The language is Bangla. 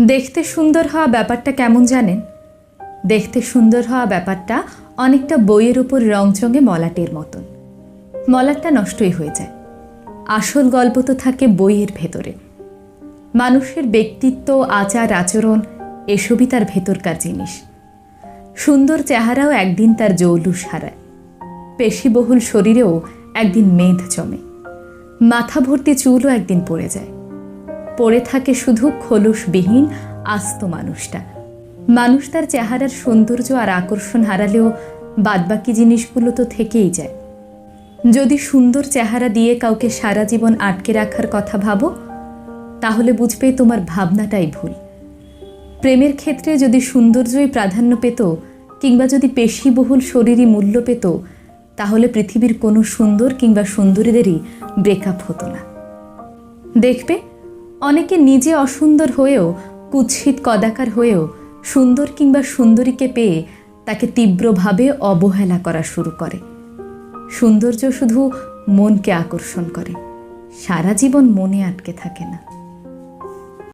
দেখতে সুন্দর হওয়া ব্যাপারটা কেমন জানেন? দেখতে সুন্দর হওয়া ব্যাপারটা অনেকটা বইয়ের উপর রংচঙে মলাটের মতন। মলাটটা নষ্টই হয়ে যায়। আসল গল্প তো থাকে বইয়ের ভেতরে। মানুষের ব্যক্তিত্ব, আচার, আচরণ এসবই তার ভেতরকার জিনিস। সুন্দর চেহারাও একদিন তার জৌলুস হারায়। পেশিবহুল শরীরেও একদিন মেদ জমে। মাথা ভর্তি চুলও একদিন পড়ে যায়। পড়ে থাকে শুধু খোলসবিহীন, আস্ত মানুষটা। মানুষ তার চেহারার সৌন্দর্য আর আকর্ষণ হারালেও বাদবাকি জিনিসগুলো তো থেকেই যায়। যদি সুন্দর চেহারা দিয়ে কাউকে সারা জীবন আটকে রাখার কথা ভাবো, তাহলে বুঝবে তোমার ভাবনাটাই ভুল। প্রেমের ক্ষেত্রে যদি সৌন্দর্যই প্রাধান্য পেত, কিংবা যদি পেশিবহুল শরীরই মূল্য পেত, তাহলে পৃথিবীর কোনো সুন্দর কিংবা সুন্দরীদেরই ব্রেকআপ হতো না। দেখবে অনেকে নিজে অসুন্দর হয়েও, কুৎসিত কদাকার হয়েও, সুন্দর কিংবা সুন্দরীকে পেয়ে তাকে তীব্রভাবে অবহেলা করা শুরু করে। সৌন্দর্য শুধু মনকে আকর্ষণ করে। সারা জীবন মনে আটকে থাকে না।